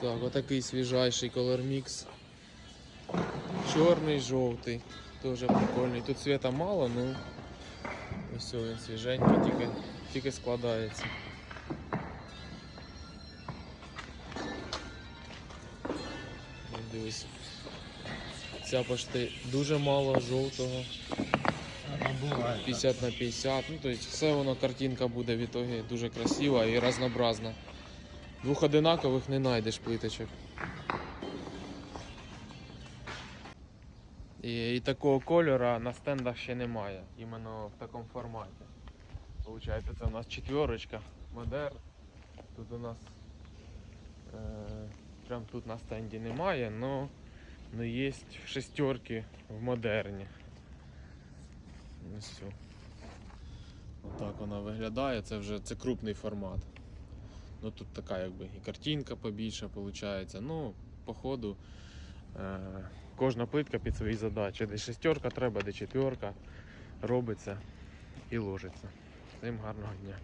Так, отакий свіжайший Color Mix. Чорний, жовтий. Дуже прикольний. Тут світа мало, ну ось він свіженький, тільки, тільки складається. Дивись. Ця пошти дуже мало жовтого. Ну, 50 на 50. Ну, тобто все воно картинка буде в ітогі дуже красива і разнообразна. Двох одинакових не знайдеш плиточок. І, і такого кольора на стендах ще немає, іменно в такому форматі. Получається, це у нас четверочка, модер. Тут у нас е, прям тут на стенді немає, но, но є шестерки в модерні. Ось. Отак вона виглядає, це вже це крупний формат. Ну тут така якби і картинка побільша виходить. Ну, по ходу е, кожна плитка під свої задачі. Де шестерка треба, де четверка робиться і ложиться. Всім гарного дня.